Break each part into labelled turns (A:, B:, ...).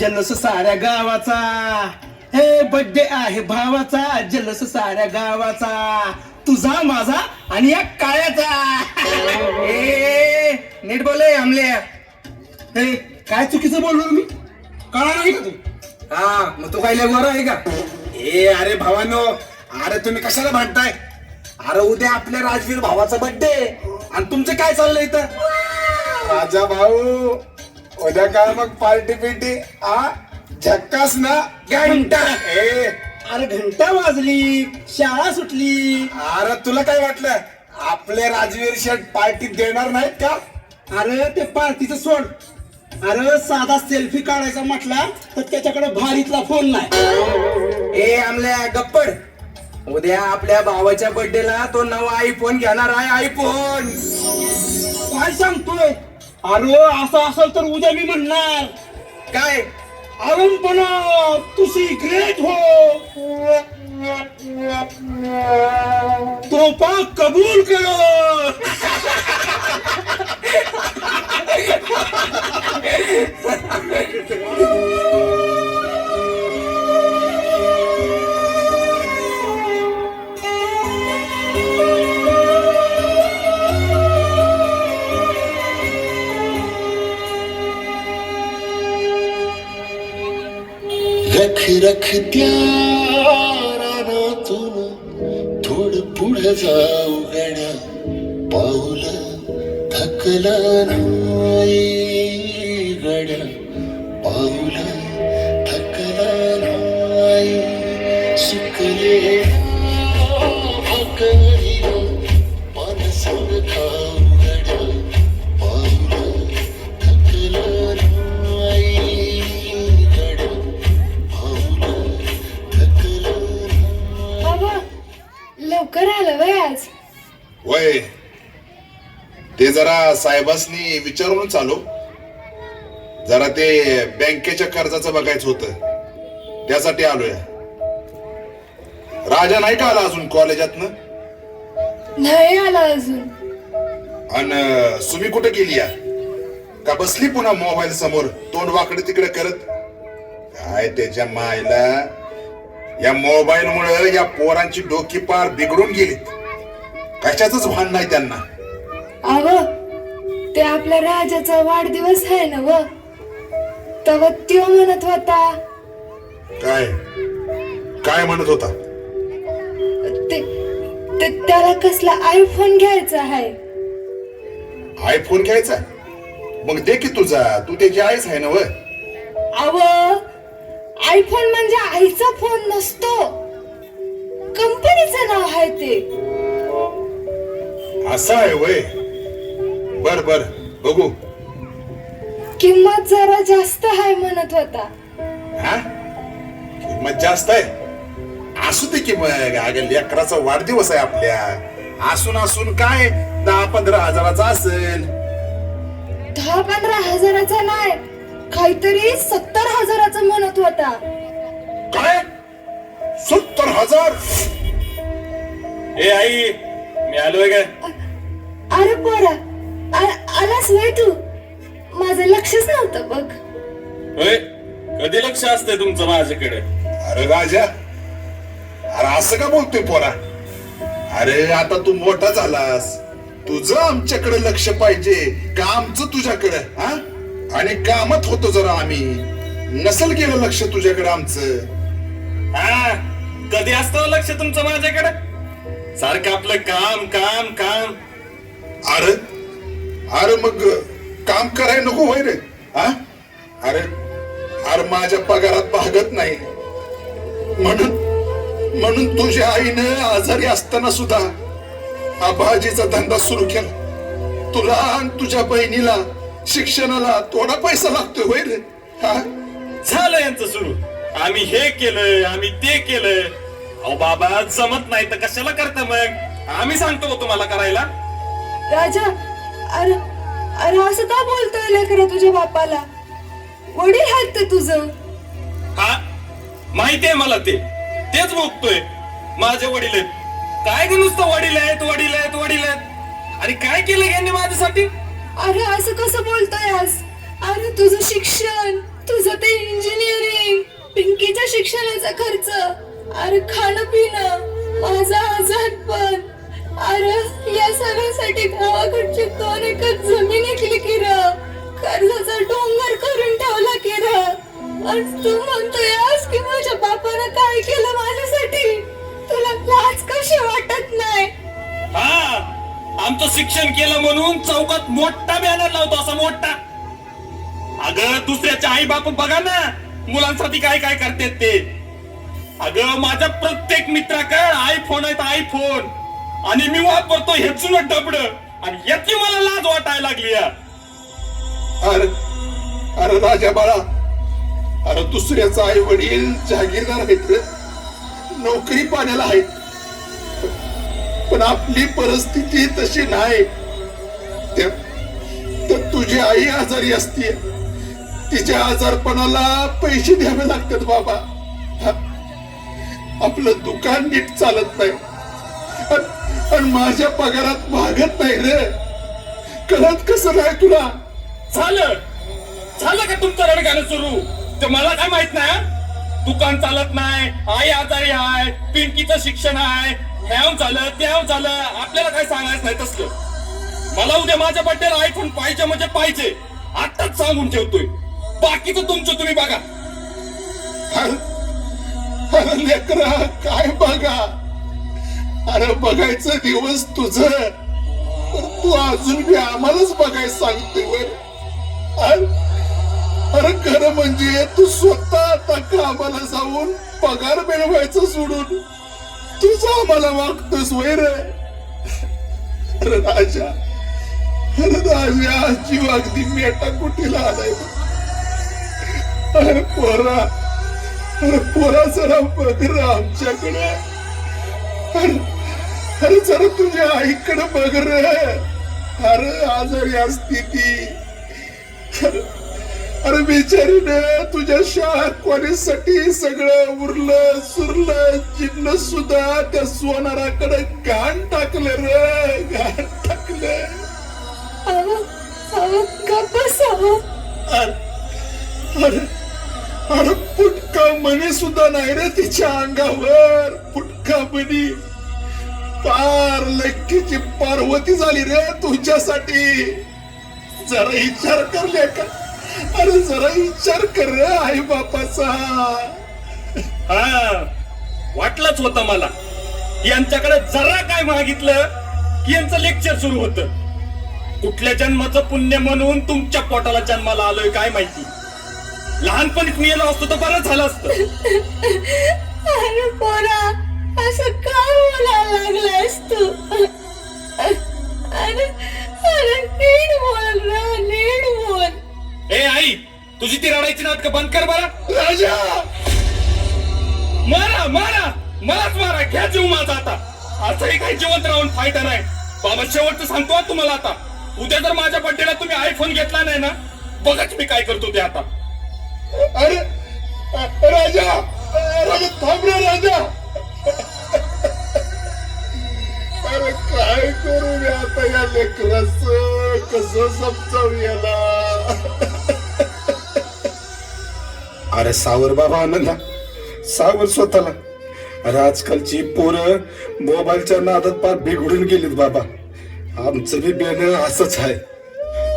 A: जल्लोष साऱ्या गावाचा. हे बड्डे आहे भावाचा जल्लोष साऱ्या गावाचा. तुझा माझा आणि या काळ्याचा. ए नीट बोले आमले. हे काय चुकीचं बोललो मी कळा नाही का तू
B: हा मग तू काय बरं आहे का? ए अरे भावानो अरे तुम्ही कशाला भांडताय? अरे उद्या आपल्या राजवीर भावाचा बर्थडे आणि तुमचं काय चाललंय इथं?
C: राजा भाऊ. उद्या काय मग पार्टी पिटी आ? झक्कास ना?
B: घंटा.
C: ए.
A: अरे घंटा वाजली शाळा सुटली.
C: अरे तुला काय वाटलं? आपले राजवीर शेठ पार्टी देणार नाहीत का?
A: अरे ते पार्टीचं सोड. अरे साधा सेल्फी काढायचा म्हटला तर त्याच्याकडे भारीतला फोन नाही.
B: ए आमल्या गप्पड. उद्या आपल्या भावाच्या बर्थडेला तो नवा आयफोन घेणार आहे आयफोन
A: काय सांगतोय? अरे असं असेल तर उद्या मी म्हणणार.
B: काय?
A: अरुणपणा तुझी ग्रेट हो. तोफा कबूल करो.
D: रख रख त्या रानातून थोड पुढे जाऊ गड्या पाऊल थकला
E: साहेबांनी विचारून चालू. जरा ते बँकेच्या कर्जाचं बघायचं होतं. त्यासाठी आलोय. राजा नाही का आला अजून कॉलेजातनं?
F: नाही आला अजून.
E: आणि सुमी कुठे गेली या? का बसली पुन्हा मोबाईल समोर तोंड वाकडे तिकडे करत? काय त्याच्या मायला? या मोबाईल मुळे या पोरांची डोकी पार बिघडून गेलीत. कशाच भान नाही त्यांना.
F: ते आपल्या राजाचा वाढदिवस आहे ना व? तेव्हा त्यो म्हणत होता.
E: काय? काय म्हणत होता?
F: ते ते त्याला कसला आयफोन घ्यायचा आहे.
E: आयफोन घ्यायचा? मग दे की तुझा. तू त्याची आईच आहे ना व?
F: अव आयफोन म्हणजे आईचा फोन नसतो. कंपनीचं नाव आहे ते.
E: असं आहे वय. बर बर. बघू.
F: किंमत जरा जास्त आहे म्हणत होता.
E: हा? किंमत जास्त आहे? असू दे की मग अगं लेकराचा वाढदिवस आहे आपल्या. असून असून काय? दहा पंधरा हजाराचा असेल.
F: दहा पंधरा हजाराचा नाही. काहीतरी सत्तर हजाराचा म्हणत होता.
E: काय? सत्तर हजार?
G: ए आई मी आलोय काय?
F: अरे पोरा आ- आलास वय तू. माझं लक्षच नव्हतं बघ.
G: होय? कधी लक्ष असतंय तुमचं माझ्याकडे?
E: अरे राजा अरे असं का बोलतोय पोरा? अरे आता तू मोठा झालास. तुझं आमच्याकडे लक्ष पाहिजे का आमचं तुझ्याकडे हा? आणि कामात होतो जरा आम्ही. नसल गेलं लक्ष तुझ्याकडे आमचं.
G: हा? कधी असतं लक्ष तुमचं माझ्याकडे? सारखं आपलं काम काम काम.
E: अरे अरे मग काम करायला नको होय रे. हा अरे अरे माझ्या पगारात भागत नाही. म्हणून म्हणून तुझ्या आईनं आजारी असताना सुद्धा भाजीचा धंदा सुरू केला. तुला आणि तुझ्या बहिणीला शिक्षणाला थोडा पैसा लागतोय होय रे. हा?
G: झालं यांचं सुरू. आम्ही हे केलं आम्ही ते केलं अहो बाबा जमत नाही तर कशाला करता मग? आम्ही सांगतो तुम्हाला करायला.
F: राजा अरे अरे असं का बोलतोय लेकरा तुझ्या बापाला? वडील आहेत ते तुझं.
G: हा? माहितीये मला ते. तेच बघतोय. माझे वडील आहेत. काय ते नुसतं वडील आहेत वडील आहेत वडील आहेत? आणि काय केलं यांनी माझ्यासाठी?
F: अरे असं कसं बोलतोय आज? अरे तुझं शिक्षण तुझं ते इंजिनिअरिंग पिंकीच्या शिक्षणाचा खर्च अरे खाणं पिणं माझा आजारपण. अरे या सगळ्यासाठी गावाकडची दोन एकर जमीन ऐकली की र कर्जाचा डोंगर करून ठेवला की र आणि तू म्हणतोय आज की माझ्या बापानं काय केलं माझ्यासाठी? तुला लाज कशी वाटत नाही?
G: हा आमचं शिक्षण केलं म्हणून चौकात मोठा बॅनर लावतो असा मोठा. अगं दुसऱ्याच्या आई बाप बघा ना मुलांसाठी काय काय करतात ते. अगं माझ्या प्रत्येक मित्राकडे आयफोन आहेत आयफोन आणि मी वापरतो हेचून डबड आणि याची मला लाज वाटायला लागली
H: अरे अरे राजा बाळा अरे दुसऱ्याचा आई वडील जागीरदार आहेत. नोकरी पाण्याला आहेत. पण आपली परिस्थिती तशी नाही. तर तुझी आई आजारी असते. तिच्या आजारपणाला पैसे द्यावे लागतात बाबा. आपलं दुकान नीट चालत नाही. अन माझ्या पगारात भागत नाही रे. कळत कसं नाही तुला?
G: झालं. झालं का तुमचं रडगाणं सुरू? ते मला काय माहीत नाही? दुकान चालत नाही आई आजारी आहे पिंकीचं शिक्षण आहे. ह्याव झालं त्याव झालं. आपल्याला काय सांगायचं नाही तसलं. मला उद्या माझ्या बड्डेला आयफोन पाहिजे म्हणजे पाहिजे. आताच सांगून ठेवतोय. बाकीचं तुमचं तुम्ही बघा.
H: काय बघा? अरे बघायचं दिवस तुझ. तू अजून बी आम्हालाच बघायला सांगते वर अरे खर खरं म्हणजे तू स्वतः आता कामाला जाऊन पगार मिळवायचं सोडून तूच आम्हाला वागतोस वैर अरे राजा अरे राजा जीव अगदी मेटा कुठेला आलाय? अरे पोरा अरे पोरा जरा बघ आमच्याकडे. अरे जरा तुझ्या आईकडे बघ रे. अरे आजारी असती ती अरे- बिचारीने तुझ्या शाळा कॉलेजसाठी सगळं उरलं सुरलं जिन्न सुद्धा त्या सोनाराकडे घाण टाकलं रे. घाण टाकलं. अरे. अरे पुटका फुटका सुद्धा नाही रे तिच्या अंगावर. पुटका मणी पार लक्कीची पार्वती झाली रे तुझ्यासाठी. जरा विचार कर का अरे जरा विचार कर रे आई बापाचा
G: हा वाटलंच होता मला. यांच्याकडे जरा काय मागितलं की यांचं लेक्चर सुरू होतं. कुठल्या जन्माचं पुण्य म्हणून तुमच्या पोटाला जन्माला आलोय काय माहिती? लहानपणीच मी गेलो असतो तर बरं झालं असतं.
F: अरे पोरा असं का बोलायला लागलायस तू? अरे अरे नीट बोल ना नीट बोल.
G: ए आई तुझी ती रडायची नाटक बंद कर बरं.
H: राजा!
G: मारा मारा मलाच मारा घ्या जीव माझा आता. असंही काही जिवंत राहून फायदा नाही. बाबा शेवटचं सांगतो हा तुम्हाला आता. उद्या जर माझ्या बड्डेला तुम्ही आयफोन घेतला नाही ना बघाच मी काय करतो ते आता.
H: अरे राजा राजा थांब रे राजा. अरे काय करू मी आता या लेकराच? कसं समजावू याला? अरे सावर बाबा आनंदा. सावर स्वतःला. अरे आजकालची पोरं मोबाईलच्या नादात पार बिघडून गेलीत बाबा. आमचं बी बेन असंच आहे.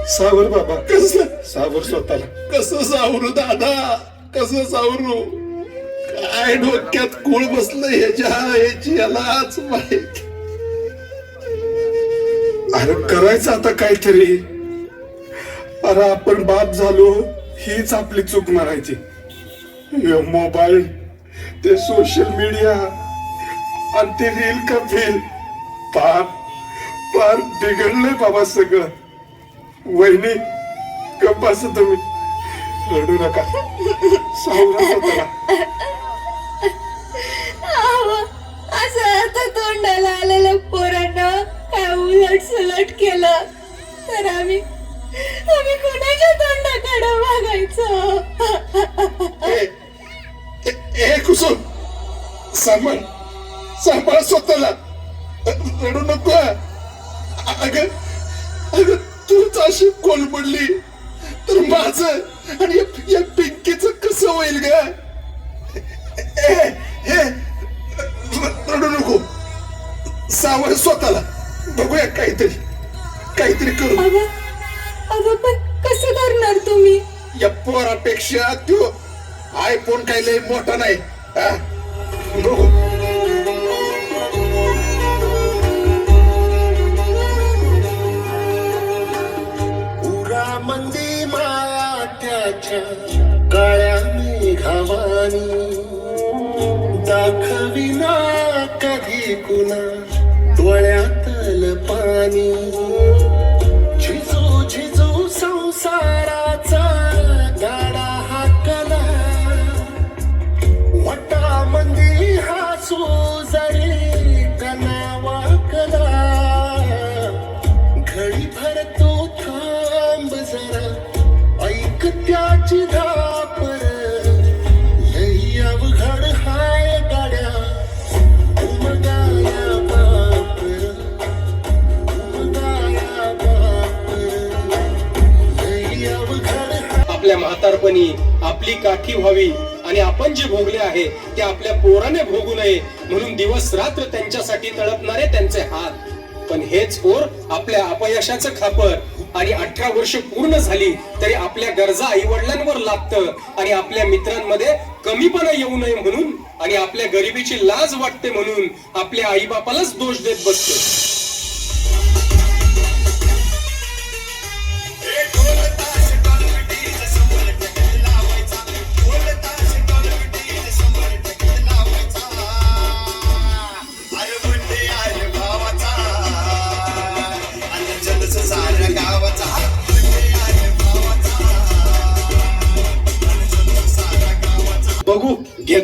H: सावर बाबा कस सावर स्वतःला. कसं सावरू दादा कसं सावरू? काय डोक्यात कुळ बसलं ह्याच्या ह्याची यालाच माहीत? अरे करायचं आता काहीतरी. अरे आपण बाप झालो हीच आपली चूक मारायची. मोबाईल ते सोशल मीडिया आणि ते रील का फेल पार पार बिघडलंय बाबा सगळं. वहिनी गप्प असं तुम्ही. रडू नका. सावरा स्वतःला.
F: असं आता तोंडाला आलेल्या पोरांना काय उलट सुलट केलं? तर आम्ही आम्ही कोणाच्या तोंडाकडे बघायचं
H: ए कुसुम सांभाळ सांभाळ स्वतःला. रडू नको. अग अग अशी कोलमडली तर तर माझं आणि या- पिंकीच कसं होईल ग? हे रडू नको. सावर स्वतःला. बघूया काहीतरी. काहीतरी करू.
F: अगं अगं पण कसं करणार तुम्ही?
H: या पोरापेक्षा तो आयफोन काही लय मोठा नाही. हा? बघू.
D: भवानी दाखविना कधी कुणा डोळ्यातल पाणी. झिजू झिजू संसारात
I: आपल्या आपली काठी व्हावी आणि आपण जे भोगले आहे ते आपल्या पोराने भोगू नये म्हणून दिवस रात्र त्यांच्यासाठी तळपणारे त्यांचे हात. पण हेच पोर आपल्या अपयशाचं खापर आणि अठरा वर्ष पूर्ण झाली तरी आपल्या गरजा आई वडिलांवर लागतं आणि आपल्या मित्रांमध्ये कमीपणा येऊ नये म्हणून आणि आपल्या गरिबीची लाज वाटते म्हणून आपल्या आई बापालाच दोष देत बसतो.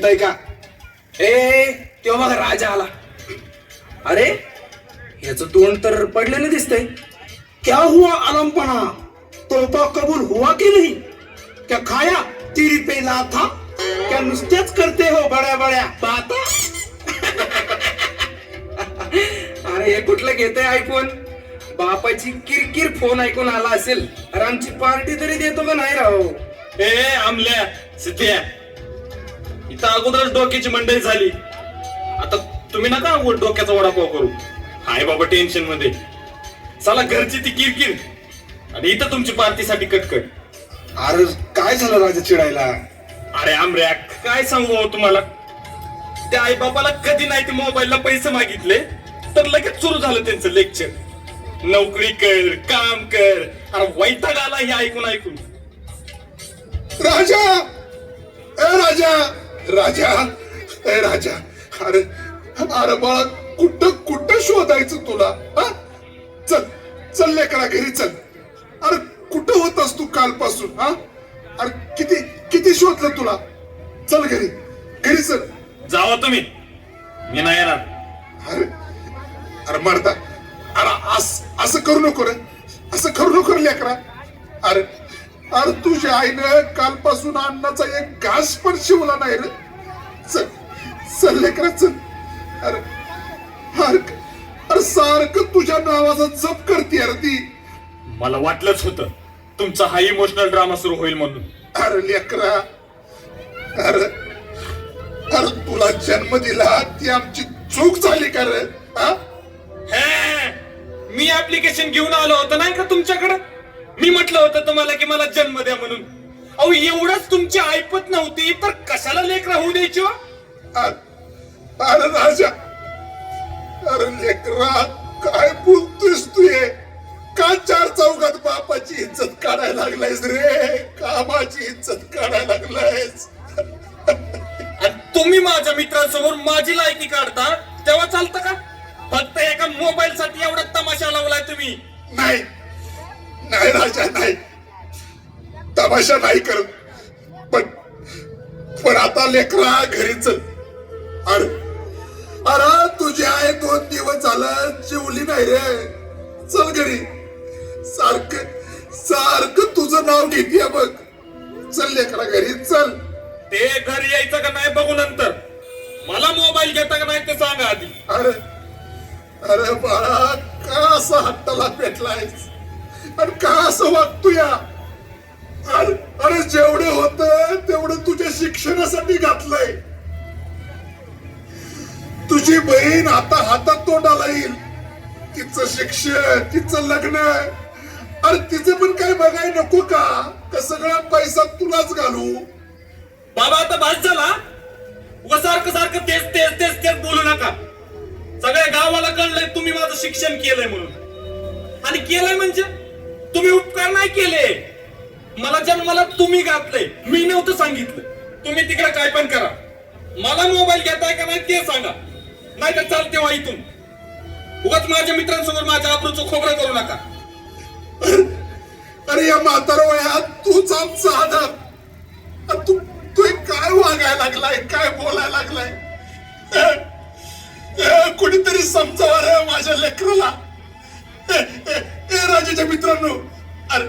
A: घेताय का? ए तेव्हा बघा राजा आला. अरे याचं तोंड तर पडलेलं दिसतंय. क्या हुआ आलमपणा? तोहफा कबूल हुआ की नाही? क्या खाया तिरी पे था क्या नुसत्याच करते हो बड्या बड्या बाता अरे हे कुठलं घेतय ऐकून? बापाची किरकिर फोन ऐकून आला असेल. अरे आमची पार्टी तरी देतो का नाही राहो
G: ए आमल्या सिद्ध्या. इथं अगोदरच डोक्याची मंडई झाली. आता तुम्ही नका डोक्याचा वडापाव करू. हाय बाबा टेन्शनमध्ये. चला घरची ती किरकिर. आणि इथं तुमची पार्टीसाठी कटकट.
B: अरे काय झालं राजा चिडायला?
G: अरे आमऱ्या काय सांगू अहो तुम्हाला? त्या आई बापाला कधी नाही ते मोबाईलला पैसे मागितले तर लगेच सुरू झालं त्यांचं लेक्चर नोकरी कर काम कर. अरे वैताग आला हे ऐकून ऐकून.
H: राजा! ए राजा! राजा ए राजा अरे अरे बाळा कुठं कुठं शोधायचं तुला हा? चल चल लेकरा घरी चल. अरे कुठं होतास तू कालपासून हा? अरे किती किती शोधलं तुला? चल घरी घरी चल.
G: जावा तुम्ही. मी नाही येणार.
H: अरे अरे मरता. अरे अस- असं करू नको रे. असं करू नको रे लेकरा. अरे अरे तुझ्या आईनं कालपासून अन्नाचा एक घास पण शिवला नाही रे. चल चल लेकरा चल. अरे अरे अरे सारखं तुझ्या नावाचा जप करते अरे ती.
G: मला वाटलंच होतं तुमचा हा इमोशनल ड्रामा सुरू होईल म्हणून.
H: अरे लेकरा अरे अरे तुला जन्म दिला ती आमची चूक झाली का रे? हा?
G: हे, मी ऍप्लिकेशन घेऊन आलो होतो नाही का तुमच्याकडे? मी म्हटलं होतं तुम्हाला की मला जन्म द्या म्हणून. अहो एवढंच तुमची ऐपत नव्हती तर कशाला लेख राहू द्यायची हो?
H: अरे राजा अरे लेकरा काय बोलतोयस तू हे? का चार चौकात बापाची इज्जत काढायला लागलायस रे? कामाची इज्जत काढायला लागलायस?
G: आणि तुम्ही माझ्या मित्रांसमोर माझी लायकी काढता तेव्हा चालतं का? फक्त एका मोबाईल साठी एवढा तमाशा लावलाय तुम्ही.
H: नाही नाही राजा नाही. तमाशा नाही करत. पण पण आता लेकरा घरी चल अरे अरे तुझी आई दोन दिवस झालं जेवली नाही रे. चल घरी. सारखं सारखं तुझं नाव घेते बघ. चल लेकरा घरी चल.
G: ते घरी यायचं का नाही बघू नंतर? मला मोबाईल घेता का नाही ते सांगा आधी.
H: अरे अरे बाळा का असं हट्टाला पेटलायस? आणि का असं वागतो या अरे अरे जेवढं होत तेवढं तुझ्या शिक्षणासाठी घातलंय. तुझी बहीण आता हातात तोंडाला येईल तिचं शिक्षण तिचं लग्न. अरे तिचं पण काय बघाय नको का? का सगळा पैसा तुलाच घालू?
G: बाबा आता भास झाला? उगा सारखं सारखं तेच तेच तेच तेच बोलू नका. सगळ्या गावाला कळलंय तुम्ही माझं शिक्षण केलंय म्हणून. आणि केलंय म्हणजे? तुम्ही उपकार नाही केले. मला जन्माला तुम्ही घातलंय मी नव्हतं सांगितलं. तुम्ही तिकडे काय पण करा. मला मोबाईल घेताय का नाही ते सांगा. नाही तर चालते वा इथून. उगाच माझ्या मित्रांसमोर माझ्या आबरूचं खोबरं करू नका.
H: अरे या म्हातार वयात तूच आमचा आधार. तू तू काय वागायला लागलाय काय बोलायला लागलाय? कुणीतरी समजावा रे माझ्या लेकराला. राजाच्या मित्रांनो अरे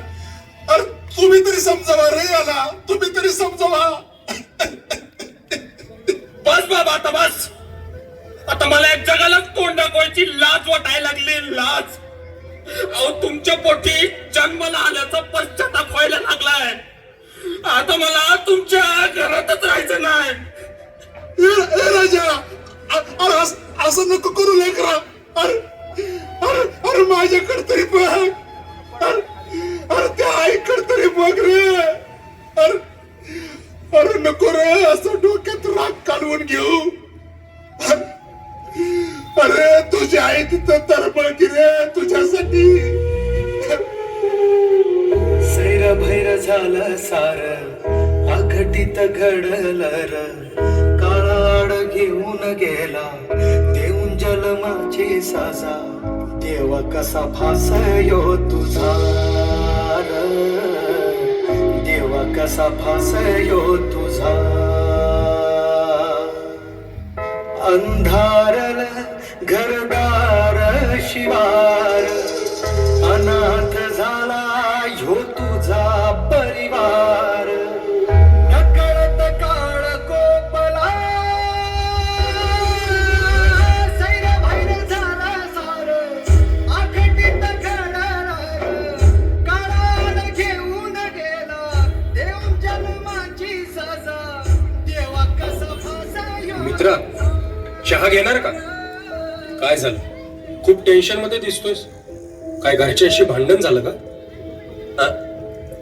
H: अरे तुम्ही तरी समजावा रे याला तुम्ही तरी समजावा.
G: बस बाबा आता बस. आता मला एक जगालाच तोंड दाखवायची लाज वाटायला लागली लाज. अहो तुमच्या पोटी जन्माला आल्याचा पश्चाताप व्हायला लागलाय. आता मला तुमच्या घरातच राहायचं नाही.
H: राजा अ- अस- असं नको करू लेकरा. अरे अरे अरे माझ्याकडे तरी बघ. अरे अरे त्या आईकडे तरी बघ रे. अरे अरे नको रे असं डोक्यात राग काढवून घेऊ. अरे तुझी आई तिथं तरबळकी रे तुझ्यासाठी.
A: सैर भैर झालं सार अघटित घडलं र काळाड घेऊन गेला देऊन जलमाची साजा देवा कसा फासयो तुझा र. देवा कसा फासयो तुझा अंधारल
I: घर चहा घेणार का? काय झालं? खूप टेन्शनमध्ये दिसतोयस. काय घरच्याशी भांडण झालं का?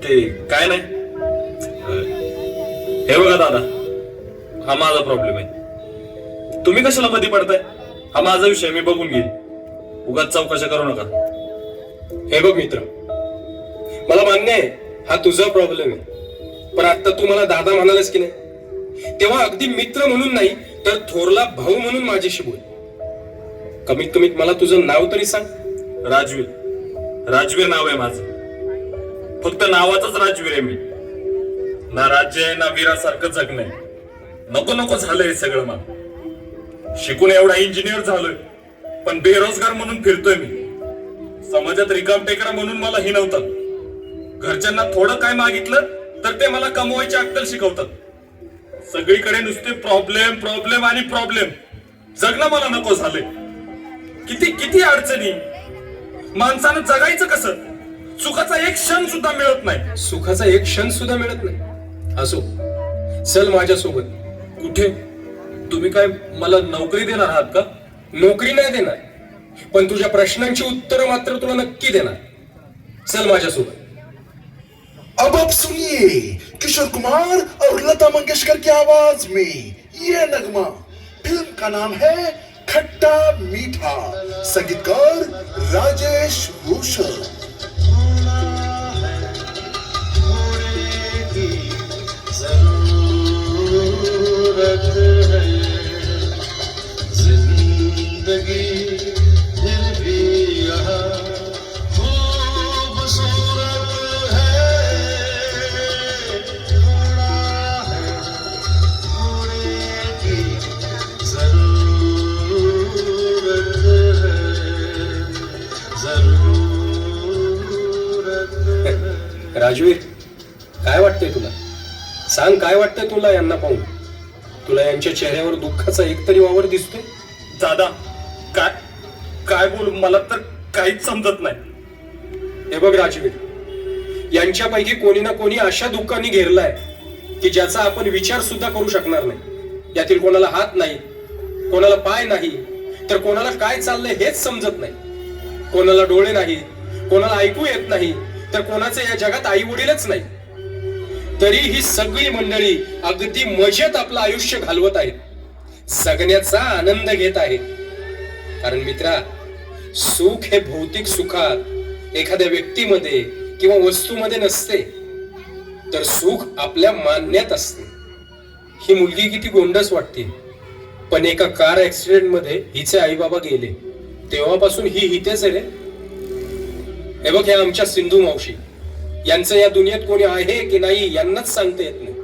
G: ते काय नाही. हे बघा दादा हा माझा प्रॉब्लेम आहे. तुम्ही कशाला मध्ये पडताय? हा माझा विषय मी बघून घेईन. उगाच चौकशा करू नका.
I: हे बघ मित्र मला मान्य आहे हा तुझा प्रॉब्लेम आहे. पण आता तू मला दादा म्हणालास की नाही? तेव्हा अगदी मित्र म्हणून नाही तर थोरला भाऊ म्हणून माझ्याशी बोल. कमीत कमीत मला तुझं नाव तरी सांग.
G: राजवीर. राजवीर नाव आहे माझं. फक्त नावाचाच राजवीर आहे मी. ना राज्य आहे ना वीरासारखं जगणं आहे. नको नको झालंय सगळं मला. शिकून एवढा इंजिनियर झालोय पण बेरोजगार म्हणून फिरतोय मी. समाजात रिकाम टेकरा म्हणून मला हिनवतात. घरच्यांना थोडं काय मागितलं तर ते मला कमवायची अक्कल शिकवतात. सगळीकडे नुसते प्रॉब्लेम प्रॉब्लेम आणि प्रॉब्लेम जगणं मला नको झालंय. किती किती अडचणी. माणसानं जगायचं कसं? सुखाचा एक क्षण सुद्धा मिळत नाही.
I: सुखाचा एक क्षण सुद्धा मिळत नाही. असो चल माझ्यासोबत.
G: कुठे? तुम्ही काय मला नोकरी देणार आहात का?
I: नोकरी नाही देणार. पण तुझ्या प्रश्नांची उत्तरं मात्र तुला नक्की देणार. चल माझ्यासोबत.
H: अब सुनिए। किशोर कुमार और लता मंगेशकर की आवाज़ में ये नगमा। फ़िल्म का नाम है खट्टा मीठा। संगीतकार राजेश भूषण।
D: ज़िंदगी
I: राजवीर काय वाटतंय तुला? सांग काय वाटतंय तुला यांना पाहून? तुला यांच्या चेहऱ्यावर दुःखाचा एकतरी वावर दिसतोय?
G: दादा काय काय बोलू मला तर काहीच समजत नाही.
I: हे बघ राजवीर यांच्यापैकी कोणी ना कोणी अशा दुःखाने घेरलाय की ज्याचा आपण विचार सुद्धा करू शकणार नाही. यातील कोणाला हात नाही कोणाला पाय नाही तर कोणाला काय चाललंय हेच समजत नाही. कोणाला डोळे नाही कोणाला ऐकू येत नाही तर कोणाचं या जगात आई वडीलच नाही. तरी ही सगळी मंडळी अगदी मजेत आपलं आयुष्य घालवत आहेत. जगण्याचा आनंद घेत आहेत. कारण मित्रा सुख हे भौतिक सुखात एखाद्या व्यक्तीमध्ये किंवा वस्तूमध्ये नसते. तर सुख आपल्या मान्यात असते. ही मुलगी किती गोंडस वाटते. पण एका कार ऍक्सिडेंटमध्ये हिचे आई बाबा गेले. तेव्हापासून ही हितेच आहे. रे हे बघ ह्या आमच्या सिंधू मावशी. यांचं या दुनियेत कोणी आहे की नाही यांनाच सांगता येत नाही.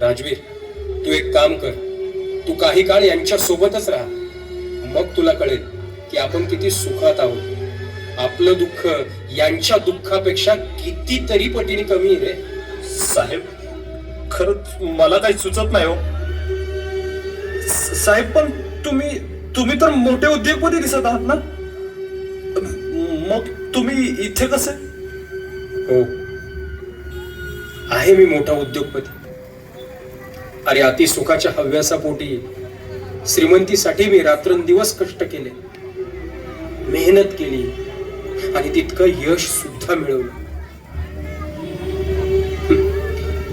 I: राजवीर तू एक काम कर. तू काही काळ यांच्या सोबतच राहा. मग तुला कळेल की आपण किती सुखात आहोत. आपलं दुःख यांच्या दुःखापेक्षा कितीतरी पटीने कमी आहे रे.
G: साहेब खरंच मला काही सुचत नाही हो. साहेब पण तुम्ही तुम्ही तर मोठे उद्योगपती दिसत आहात ना? तुम्ही इथे कसे?
I: हो. आहे मी मोठा उद्योगपती. अरे अति सुखाच्या हव्यासापोटी श्रीमंतीसाठी मी रात्रंदिवस कष्ट केले. मेहनत केली आणि तितकं यश सुद्धा मिळवलं.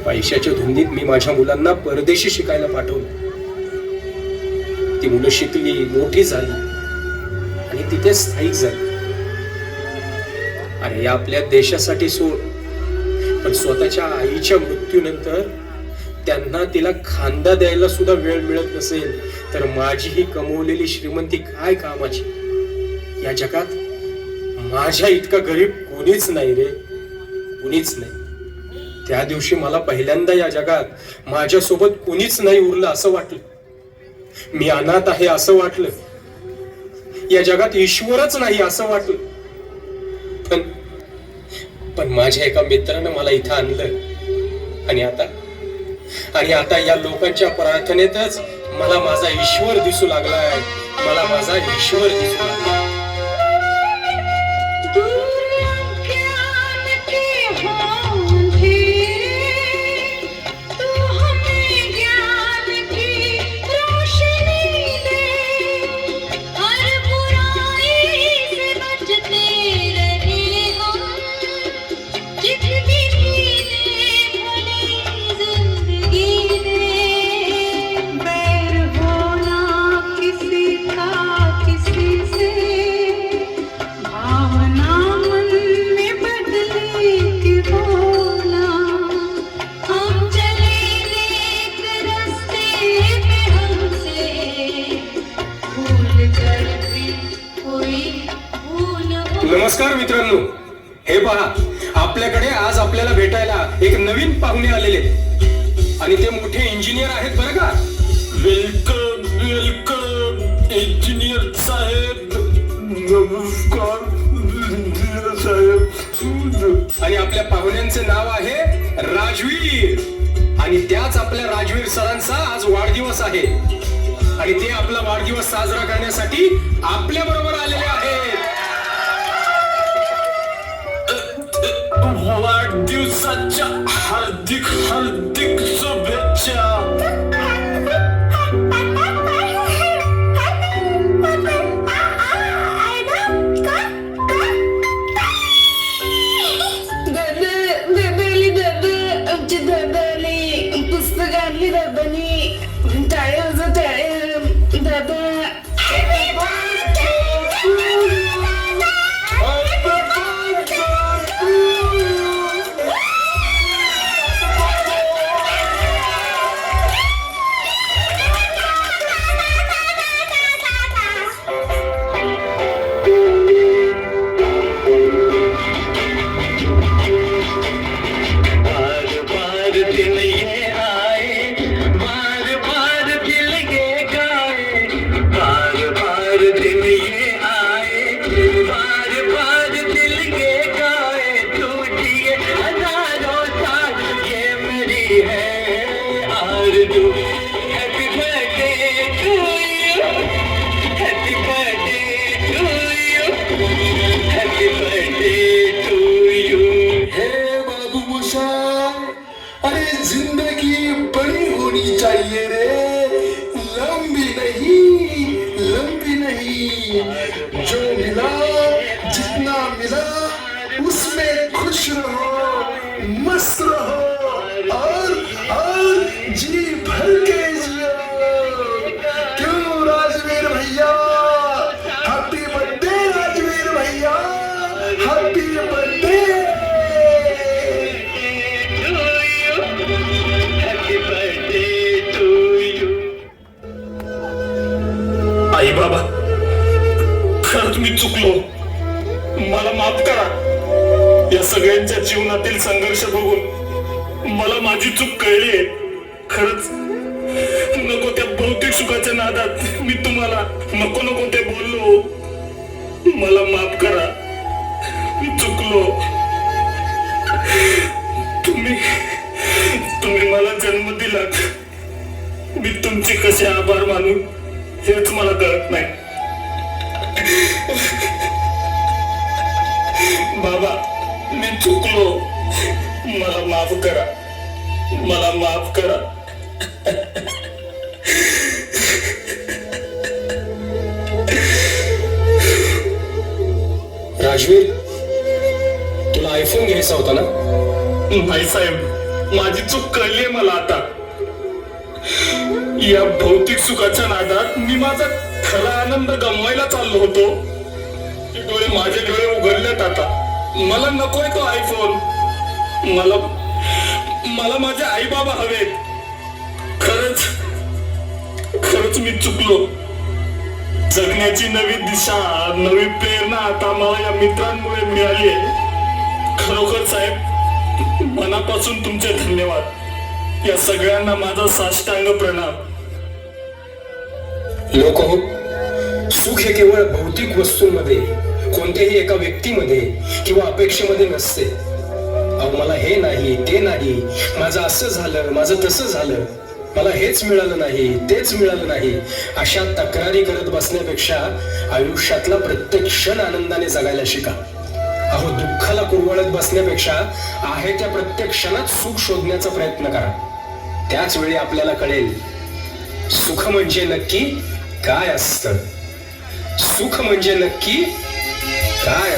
I: पैशाच्या धुंदीत मी माझ्या मुलांना परदेशी शिकायला पाठवलं. ती मुलं शिकली मोठी झाली आणि तिथे स्थायिक झाली. अरे आपल्या देशासाठी सोड. पण स्वतःच्या आईच्या मृत्यूनंतर त्यांना तिला खांदा द्यायला सुद्धा वेळ मिळत नसेल तर माझी ही कमवलेली श्रीमंती काय कामाची? या जगात माझ्या इतका गरीब कोणीच नाही रे. कुणीच नाही. त्या दिवशी मला पहिल्यांदा या जगात माझ्यासोबत कुणीच नाही उरलं असं वाटलं. मी अनाथ आहे असं वाटलं. या जगात ईश्वरच नाही असं वाटलं. पण माझ्या एका मित्रानं मला इथं आणलं. आणि आता आणि आता या लोकांच्या प्रार्थनेतच मला माझा ईश्वर दिसू लागलाय. मला माझा ईश्वर दिसू लागला नवीन पाहुणे आलेले. आणि ते मोठे इंजिनियर आहेत बरं का?
G: वेलकम वेलकम इंजिनियर साहेब. नमस्कार इंजिनियर साहेब.
I: आणि आपल्या पाहुण्यांचे नाव आहे राजवीर. आणि त्याच आपल्या राजवीर सरांचा आज वाढदिवस आहे. आणि ते आपला वाढदिवस साजरा करण्यासाठी आपल्या बरोबर आलेले आहेत.
G: हो वाढदिवसाच्या हार्दिक हार्दिक शुभेच्छा.
J: बड़ी चाहिए रे लंबी नहीं लंबी नहीं। जो मिला जितना मिला उसमें खुश रहो मस्त रहो।
G: जीवनातील संघर्ष बघून मला माझी चूक कळली खरंच नको त्या भौतिक सुखाच्या नादात मी तुम्हाला नको नको ते बोललो. मला माफ करा. मी चुकलो. तुम्ही तुम्ही मला जन्म दिलात मी तुमचे कसे आभार मानू हेच मला कळत नाही. बाबा चुकलो. मला माफ करा. मला माफ करा.
I: राजवीर तुला आयफोन घ्यायचा होता ना?
G: नाही साहेब माझी चूक कळली मला आता. या भौतिक सुखाच्या नादात मी माझा खरा आनंद गमवायला चाललो होतो. डोळे माझे डोळे उघडल्यात आता. मला नकोय तो आयफोन मला मला माझे आई बाबा हवेत. खरंच खरच मी चुकलो. जगण्याची नवी दिशा नवी प्रेरणा आता मला या मित्रांमुळे मिळाली खरोखर साहेब मनापासून तुमचे धन्यवाद. या सगळ्यांना माझा साष्टांग प्रणाम.
I: लोक हो, सुख हे केवळ भौतिक वस्तूंमध्ये. कोणत्याही एका व्यक्तीमध्ये किंवा अपेक्षेमध्ये नसते. अहो मला हे नाही ते नाही. माझं असं झालं माझं तसं झालं. मला हेच मिळालं नाही तेच मिळालं नाही. अशा तक्रारी करत बसण्यापेक्षा आयुष्यातला प्रत्येक क्षण आनंदाने जगायला शिका. अहो दुःखाला कुरवळत बसण्यापेक्षा आहे त्या प्रत्येक क्षणात सुख शोधण्याचा प्रयत्न करा. त्याच वेळी आपल्याला कळेल सुख म्हणजे नक्की काय असतं? सुख म्हणजे नक्की काय असतं